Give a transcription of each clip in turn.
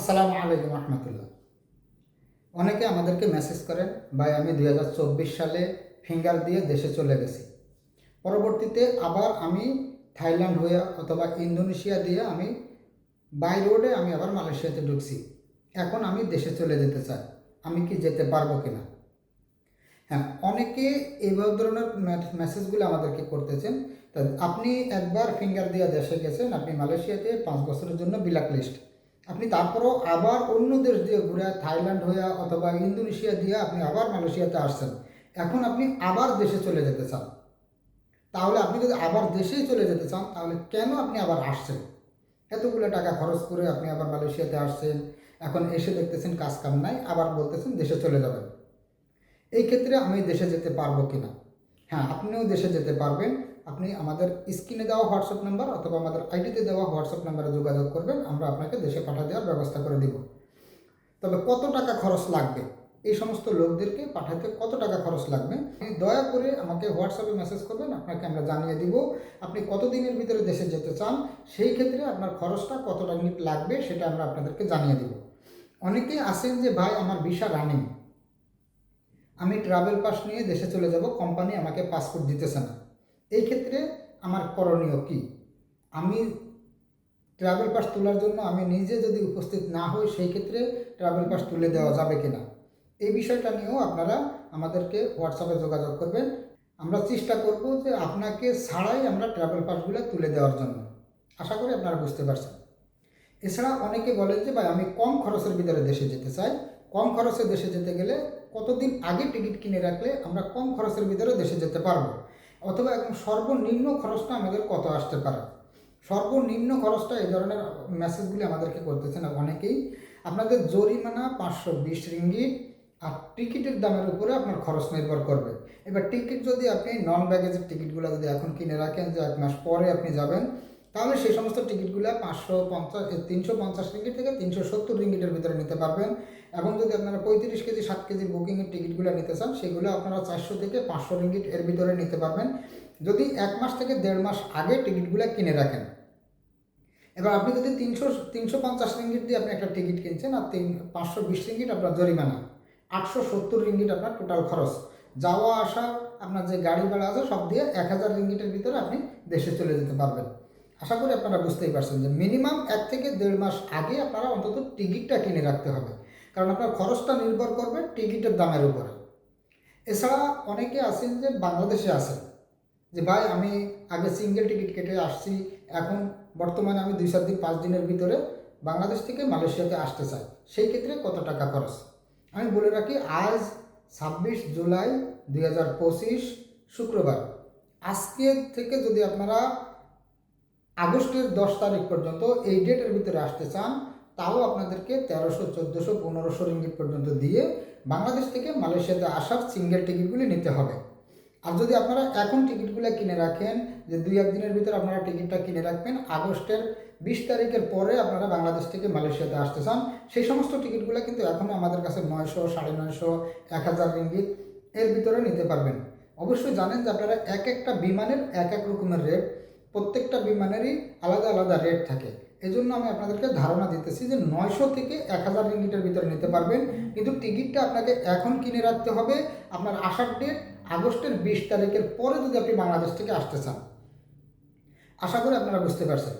আসসালামু আলাইকুম রহমতুল্লাহ। অনেকে আমাদেরকে মেসেজ করেন, ভাই, আমি দু হাজার চব্বিশ সালে ফিঙ্গার দিয়ে দেশে চলে গেছি। পরবর্তীতে আবার আমি থাইল্যান্ড হয়ে অথবা ইন্দোনেশিয়া দিয়ে আমি বাই রোডে আমি আবার মালয়েশিয়াতে ঢুকছি। এখন আমি দেশে চলে যেতে চাই। আমি কি যেতে পারব কিনা? হ্যাঁ অনেকে এইভাবে ধরনের মেসেজগুলো আমাদেরকে করতেছেন। তা আপনি একবার ফিঙ্গার দিয়ে দেশে গেছেন, আপনি মালয়েশিয়াতে পাঁচ বছরের জন্য বিলাক লিস্ট আপনি তারপরও আবার অন্য দেশ দিয়ে ঘুরে থাইল্যান্ড হয়ে অথবা ইন্দোনেশিয়া দিয়ে আপনি আবার মালয়েশিয়াতে আসছেন। এখন আপনি আবার দেশে চলে যেতে চান। তাহলে আপনি যদি আবার দেশেই চলে যেতে চান, তাহলে কেন আপনি আবার আসছেন? এতগুলো টাকা খরচ করে আপনি আবার মালয়েশিয়াতে আসছেন। এখন এসে দেখতেছেন কাজ কাম নাই, আবার বলতেছেন দেশে চলে যাবেন। এই ক্ষেত্রে আমি দেশে যেতে পারব কিনা? হ্যাঁ আপনিও দেশে যেতে পারবেন। আপনি আমাদের স্ক্রিনে দেওয়া হোয়াটসঅ্যাপ নাম্বার অথবা আমাদের আইডিতে দেওয়া হোয়াটসঅ্যাপ নাম্বারে যোগাযোগ করবেন, আমরা আপনাকে দেশে পাঠা দেওয়ার ব্যবস্থা করে দিব। তবে কত টাকা খরচ লাগবে? এই সমস্ত লোকদেরকে পাঠাতে কত টাকা খরচ লাগবে? দয়া করে আমাকে হোয়াটসঅ্যাপে মেসেজ করবেন, আপনাকে আমরা জানিয়ে দিব আপনি কত দিনের ভিতরে দেশে যেতে চান। সেই ক্ষেত্রে আপনার খরচটা কত টাকা লাগবে সেটা আমরা আপনাদেরকে জানিয়ে দিব। অনেকেই আসেন যে, ভাই, আমার ভিসা রানিং। আমি ট্রাভেল পাস নিয়ে দেশে চলে যাব, কোম্পানি আমাকে পাসপোর্ট দিতেছে না। এই ক্ষেত্রে আমার করণীয় কি? আমি ট্রাভেল পাস তোলার জন্য আমি নিজে যদি উপস্থিত না হই, সেই ক্ষেত্রে ট্রাভেল পাস তুলে দেওয়া যাবে কি না এই বিষয়টা নিয়েও আপনারা আমাদেরকে হোয়াটসঅ্যাপে যোগাযোগ করবেন। আমরা চেষ্টা করব যে আপনাকে ছাড়াই আমরা ট্রাভেল পাসগুলো তুলে দেওয়ার জন্য। আশা করি আপনারা বুঝতে পারছেন। এছাড়া অনেকে বলেন যে, ভাই, আমি কম খরচের ভিতরে দেশে যেতে চাই। কম খরচে দেশে যেতে গেলে কতদিন আগে টিকিট কিনে রাখলে আমরা কম খরচের ভিতরে দেশে যেতে পারব? অথবা একদম সর্বনিম্ন খরচটা আমাদের কত আসতে পারে? সর্বনিম্ন খরচটা এই ধরনের মেসেজগুলি আমাদেরকে করতেছে না অনেকেই। আপনাদের জরিমানা পাঁচশো বিশ রিঙ্গিট আর টিকিটের দামের উপরে আপনার খরচ নির্ভর করবে। এবার টিকিট যদি আপনি নন ব্যাগেজের টিকিটগুলো যদি এখন কিনে রাখেন যে এক মাস পরে আপনি যাবেন তাহলে সেই সমস্ত টিকিটগুলো পাঁচশো পঞ্চাশ তিনশো পঞ্চাশ রিঙ্গিট থেকে তিনশো সত্তর রিঙ্গিটের ভিতরে নিতে পারবেন। এবং যদি আপনারা পঁয়ত্রিশ কেজি সাত কেজি বুকিংয়ের টিকিটগুলো নিতে চান, সেগুলো আপনারা চারশো থেকে পাঁচশো রিঙ্গিট এর ভিতরে নিতে পারবেন। যদি এক মাস থেকে দেড় মাস আগে টিকিটগুলো কিনে রাখেন। এবার আপনি যদি তিনশো তিনশো পঞ্চাশ রিঙ্গিট দিয়ে আপনি একটা টিকিট কিনছেন, আর তিন, পাঁচশো বিশ রিঙ্গিট আপনার জরিমানা। আটশো সত্তর রিঙ্গিট আপনার টোটাল খরচ। যাওয়া, আসা, আপনার যে গাড়ি ভাড়া আছে, সব দিয়ে এক হাজার রিঙ্গিটের ভিতরে আপনি দেশে চলে যেতে পারবেন। আশা করি আপনারা বুঝতেই পারছেন যে মিনিমাম এক থেকে দেড় মাস আগে আপনারা অন্তত টিকিটটা কিনে রাখতে হবে। কারণ আপনার খরচটা নির্ভর করবে টিকিটের দামের উপরে। এছাড়া অনেকে আছেন যে বাংলাদেশে আছেন। যে ভাই, আমি আগে সিঙ্গেল টিকিট কেটে আসছি, এখন বর্তমানে আমি দুই চার দিন, পাঁচ দিনের ভিতরে বাংলাদেশ থেকে মালয়েশিয়াতে আসতে চাই। সেই ক্ষেত্রে কত টাকা খরচ? আমি বলে রাখি, আজ ছাব্বিশ জুলাই দুই হাজার পঁচিশ শুক্রবার। আজকে থেকে যদি আপনারা আগস্টের দশ তারিখ পর্যন্ত এই ডেটের ভিতরে আসতে চান, তাও আপনাদেরকে তেরোশো, চোদ্দোশো, পনেরোশো রিঙ্গিট পর্যন্ত দিয়ে বাংলাদেশ থেকে মালয়েশিয়াতে আসার সিঙ্গেল টিকিটগুলি নিতে হবে। আর যদি আপনারা এখন টিকিটগুলো কিনে রাখেন, যে দুই, এক দিনের ভিতরে আপনারা টিকিটটা কিনে রাখবেন, আগস্টের বিশ তারিখের পরে আপনারা বাংলাদেশ থেকে মালয়েশিয়াতে আসতে চান, সেই সমস্ত টিকিটগুলো কিন্তু এখনও আমাদের কাছে নয়শো, সাড়ে নয়শো, এক হাজার রিঙ্গিত এর ভিতরে নিতে পারবেন। অবশ্যই জানেন যে আপনারা এক একটা বিমানের এক এক রকমের রেট প্রত্যেকটা বিমানেরই আলাদা আলাদা রেট থাকে। এই জন্য আমি আপনাদেরকে ধারণা দিতেছি যে নয়শো থেকে এক হাজার রিঙ্গিটের ভিতরে নিতে পারবেন। কিন্তু টিকিটটা আপনাকে এখন কিনে রাখতে হবে আপনার আসার ডেট আগস্টের বিশ তারিখের পরে যদি আপনি বাংলাদেশ থেকে আসতে চান। আশা করি আপনারা বুঝতে পারছেন।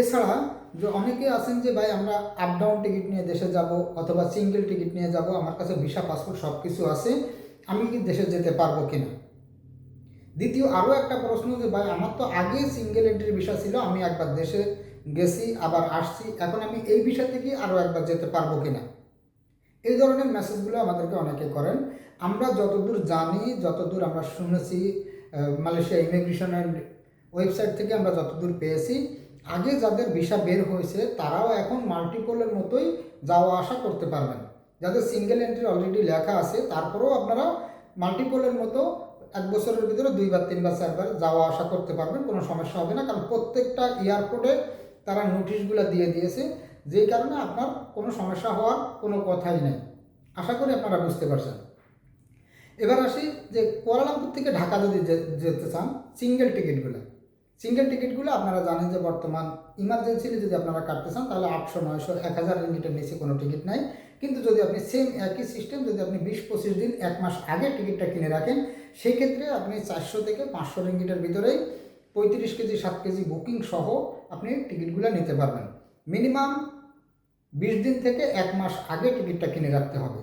এছাড়া যে অনেকে আছেন যে, ভাই, আমরা আপ ডাউন টিকিট নিয়ে দেশে যাব অথবা সিঙ্গেল টিকিট নিয়ে যাব, আমার কাছে ভিসা পাসপোর্ট সব কিছু আছে, আমি কি দেশে যেতে পারব কিনা? দ্বিতীয় আরও একটা প্রশ্ন যে ভাই, আমার তো আগে সিঙ্গেল এন্ট্রির ভিসা ছিল, আমি একবার দেশে গেছি, আবার আসছি, এখন আমি এই বিষয় থেকে আরও একবার যেতে পারব কিনা? এই ধরনের মেসেজগুলো আমাদেরকে অনেকে করেন। আমরা যতদূর জানি, যতদূর আমরা শুনেছি মালয়েশিয়া ইমিগ্রেশনের ওয়েবসাইট থেকে আমরা যতদূর পেয়েছি, আগে যাদের ভিসা বের হয়েছে, তারাও এখন মাল্টিপলের মতোই যাওয়া আসা করতে পারবেন। যাদের সিঙ্গেল এন্ট্রি অলরেডি লেখা আছে, তারপরেও আপনারা মাল্টিপলের মতো এক বছরের ভিতরে দুইবার, তিনবার, চারবার যাওয়া আসা করতে পারবেন, কোনো সমস্যা হবে না। কারণ প্রত্যেকটা এয়ারপোর্টে তারা নোটিশগুলো দিয়ে দিয়েছে, যেই কারণে আপনার কোনো সমস্যা হওয়ার কোনো কথাই নেই। আশা করি আপনারা বুঝতে পারছেন। এবার আসি যে কুয়ালালামপুর থেকে ঢাকা যদি যেতে চান সিঙ্গেল টিকিটগুলো সিঙ্গেল টিকিটগুলো আপনারা জানেন যে বর্তমান ইমার্জেন্সিলি যদি আপনারা কাটতে চান, তাহলে আটশো, নয়শো, এক হাজার রিঙ্গিটের নিচে কোনো টিকিট নাই। কিন্তু যদি আপনি সেম একই সিস্টেম যদি আপনি বিশ, পঁচিশ দিন, এক মাস আগে টিকিটটা কিনে রাখেন সেই ক্ষেত্রে আপনি চারশো থেকে পাঁচশো রিঙ্গিটের ভিতরেই পঁয়ত্রিশ কেজি, সাত কেজি বুকিং সহ আপনি টিকিটগুলো নিতে পারবেন। মিনিমাম বিশ দিন থেকে এক মাস আগে টিকিটটা কিনে রাখতে হবে।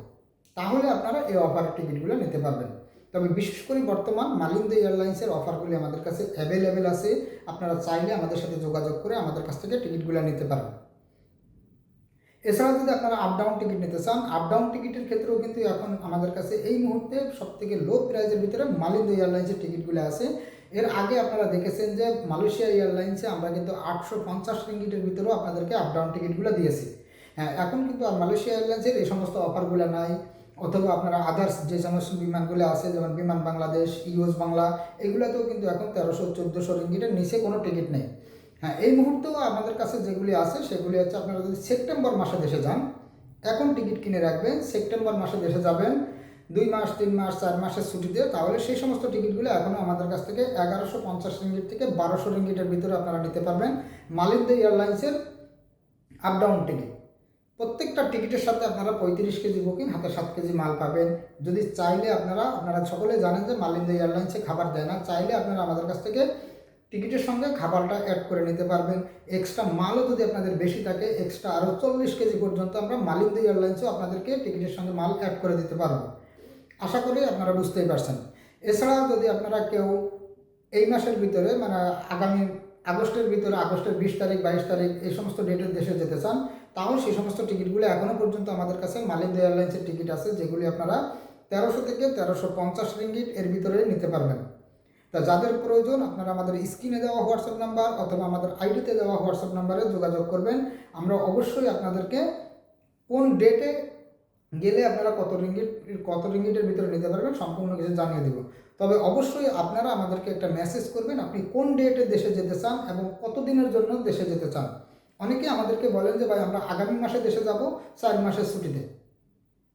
তাহলে আপনারা এই অফারের টিকিটগুলো নিতে পারবেন। তবে বিশেষ করে বর্তমান মালিন্দ এয়ারলাইন্সের অফারগুলি আমাদের কাছে অ্যাভেলেবেল আছে। আপনারা চাইলে আমাদের সাথে যোগাযোগ করে আমাদের কাছ থেকে টিকিটগুলো নিতে পারবেন। এছাড়াও যদি আপনারা আপ ডাউন টিকিট নিতে চান আপ ডাউন টিকিটের ক্ষেত্রেও কিন্তু এখন আমাদের কাছে এই মুহূর্তে সব থেকে লো প্রাইজের ভিতরে মালিন্দ এয়ারলাইন্সের টিকিটগুলো আছে। এর আগে আপনারা দেখেছেন যে মালয়েশিয়া এয়ারলাইন্সে আমরা কিন্তু আটশো পঞ্চাশ রিঙ্গিটের ভিতরেও আপনাদেরকে আপ ডাউন টিকিটগুলো দিয়েছি। হ্যাঁ এখন কিন্তু আর মালয়েশিয়া এয়ারলাইন্সের এই সমস্ত অফারগুলো নাই। অথবা আপনারা আদার্স যে সমস্ত বিমানগুলো আছে, যেমন বিমান বাংলাদেশ ইউএস বাংলা, এগুলোতেও কিন্তু এখন তেরোশো, চোদ্দোশো রিঙ্গিটের নিচে কোনো টিকিট নেই। হ্যাঁ এই মুহূর্তেও আমাদের কাছে যেগুলি আছে, সেগুলি হচ্ছে আপনারা যদি সেপ্টেম্বর মাসে দেশে যান, এখন টিকিট কিনে রাখবেন, সেপ্টেম্বর মাসে দেশে যাবেন, দুই মাস, তিন মাস, চার মাসের ছুটিতে তাহলে সেই সমস্ত টিকিটগুলো এখনও আমাদের কাছ থেকে এগারোশো পঞ্চাশ রিঙ্গিট থেকে বারোশো রিঙ্গিটের ভিতরে আপনারা নিতে পারবেন। মালিন্দ এয়ারলাইন্সের আপ ডাউন টিকিট প্রত্যেকটা টিকিটের সাথে আপনারা পঁয়ত্রিশ কেজি বুকিং, হাতে সাত কেজি মাল পাবেন। যদি চাইলে আপনারা আপনারা সকলে জানেন যে মালিন্দ এয়ারলাইন্সে খাবার দেয় না, চাইলে আপনারা আমাদের কাছ থেকে টিকিটের সঙ্গে খাবারটা অ্যাড করে নিতে পারবেন। এক্সট্রা মালও যদি আপনাদের বেশি থাকে এক্সট্রা আরও চল্লিশ কেজি পর্যন্ত আমরা মালিন্দ এয়ারলাইন্সেও আপনাদেরকে টিকিটের সঙ্গে মাল অ্যাড করে দিতে পারব। আশা করি আপনারা বুঝতেই পারছেন। এছাড়াও যদি আপনারা কেউ এই মাসের ভিতরে মানে আগামী আগস্টের ভিতরে, আগস্টের বিশ তারিখ, বাইশ তারিখ এই সমস্ত ডেটের দেশে যেতে চান তাও সেই সমস্ত টিকিটগুলো এখনও পর্যন্ত আমাদের কাছে মালিন্দ এয়ারলাইন্সের টিকিট আছে, যেগুলি আপনারা তেরোশো থেকে তেরোশো পঞ্চাশ রিঙ্গিট এর ভিতরে নিতে পারবেন। তা যাদের প্রয়োজন আপনারা আমাদের স্ক্রিনে দেওয়া হোয়াটসঅ্যাপ নাম্বার অথবা আমাদের আইডিতে দেওয়া হোয়াটসঅ্যাপ নাম্বারে যোগাযোগ করবেন। আমরা অবশ্যই আপনাদেরকে কোন ডেটে গেলে আপনারা কত রিঙ্গিট কত রিঙ্গিটের ভিতরে নিতে পারবেন সম্পূর্ণ কিছু জানিয়ে দেব। তবে অবশ্যই আপনারা আমাদেরকে একটা মেসেজ করবেন, আপনি কোন ডেটে দেশে যেতে চান এবং কত দিনের জন্য দেশে যেতে চান। অনেকে আমাদেরকে বলেন যে, ভাই, আমরা আগামী মাসে দেশে যাব চার মাসের ছুটিতে।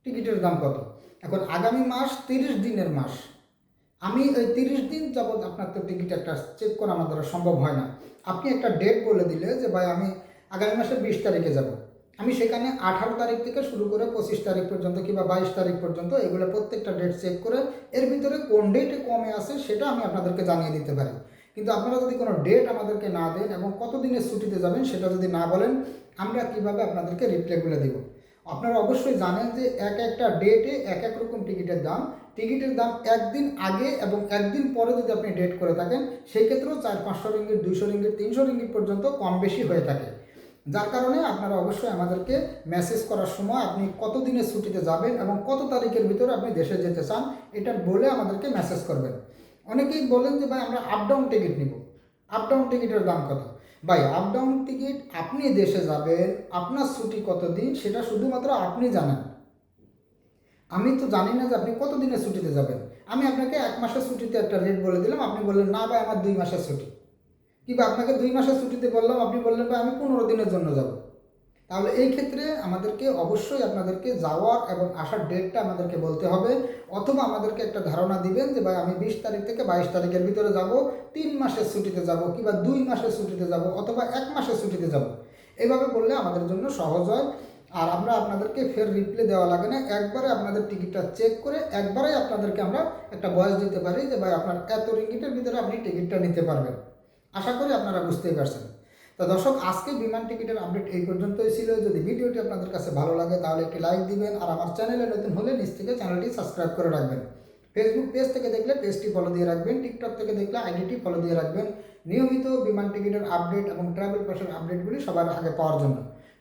টিকিটের দাম কত? এখন আগামী মাস তিরিশ দিনের মাস। আমি ওই তিরিশ দিন যাবৎ আপনার তো টিকিট একটা চেক করা আমার দ্বারা সম্ভব হয় না। আপনি একটা ডেট বলে দিলে যে, ভাই, আমি আগামী মাসের বিশ তারিখে যাব। আমি সেখানে আঠারো তারিখ থেকে শুরু করে পঁচিশ তারিখ পর্যন্ত কিংবা বাইশ তারিখ পর্যন্ত এগুলো প্রত্যেকটা ডেট চেক করে এর ভিতরে কোন ডেটে কমে আছে সেটা আমি আপনাদেরকে জানিয়ে দিতে পারি। কিন্তু আপনারা যদি কোনো ডেট আমাদেরকে না দেন এবং কত দিনের ছুটিতে যাবেন সেটা যদি না বলেন, আমরা কীভাবে আপনাদেরকে রিপ্লাইগুলো দেবো? আপনারা অবশ্যই জানেন যে এক একটা ডেটে এক এক রকম টিকিটের দাম টিকিটের দাম একদিন আগে এবং একদিন পরে যদি আপনি ডেট করে থাকেন, সেই ক্ষেত্রেও চার, পাঁচশো রিঙ্গিট দুইশো রিঙ্গিট তিনশো রিঙ্গিট পর্যন্ত কম বেশি হয়ে থাকে। যার কারণে আপনারা অবশ্যই আমাদেরকে মেসেজ করার সময় আপনি কত দিনের ছুটিতে যাবেন এবং কত তারিখের ভিতরে আপনি দেশে যেতে চান, এটা বলে আমাদেরকে মেসেজ করবেন। অনেকেই বলেন যে, ভাই, আমরা আপ ডাউন টিকিট নিব। আপ ডাউন টিকিটের দাম কত? ভাই আপ ডাউন টিকিট আপনি দেশে যাবেন, আপনার ছুটি কত দিন সেটা শুধুমাত্র আপনি জানেন। আমি তো জানি না যে আপনি কত দিনের ছুটিতে যাবেন। আমি আপনাকে এক মাসের ছুটিতে একটা রেট বলে দিলাম, আপনি বললেন, না ভাই, আমার দুই মাসের ছুটি। কিংবা আপনাকে দুই মাসের ছুটিতে বললাম, আপনি বললেন, ভাই, আমি পনেরো দিনের জন্য যাব। তাহলে এই ক্ষেত্রে আমাদেরকে অবশ্যই আপনাদেরকে যাওয়ার এবং আসার ডেটটা আমাদেরকে বলতে হবে, অথবা আমাদেরকে একটা ধারণা দিবেন যে, ভাই, আমি বিশ তারিখ থেকে বাইশ তারিখের ভিতরে যাব, তিন মাসের ছুটিতে যাব, কিংবা দুই মাসের ছুটিতে যাব, অথবা এক মাসের ছুটিতে যাব। এভাবে বললে আমাদের জন্য সহজ হয়। আর আমরা আপনাদেরকে ফের রিপ্লে দেওয়া লাগে না। একবারে আপনাদের টিকিটটা চেক করে একবারেই আপনাদেরকে আমরা একটা বয়স দিতে পারি যে, ভাই, আপনার এত রিঙ্গিটের ভিতরে আপনি টিকিটটা নিতে পারবেন। আশা করি আপনারা বুঝতেই পারছেন। তো দর্শক, আজকে বিমান টিকিটের আপডেট এই পর্যন্তই ছিল। যদি ভিডিওটি আপনাদের কাছে ভালো লাগে, তাহলে একটি লাইক দিবেন আর আমার চ্যানেলে নতুন হলে নিজ থেকে চ্যানেলটি সাবস্ক্রাইব করে রাখবেন। ফেসবুক পেজ থেকে দেখলে পেজটি ফলো দিয়ে রাখবেন। টিকটক থেকে দেখলে আইডিটি ফলো দিয়ে রাখবেন। নিয়মিত বিমান টিকিটের আপডেট এবং ট্রাভেল পাসের আপডেটগুলি সবার আগে পাওয়ার জন্য।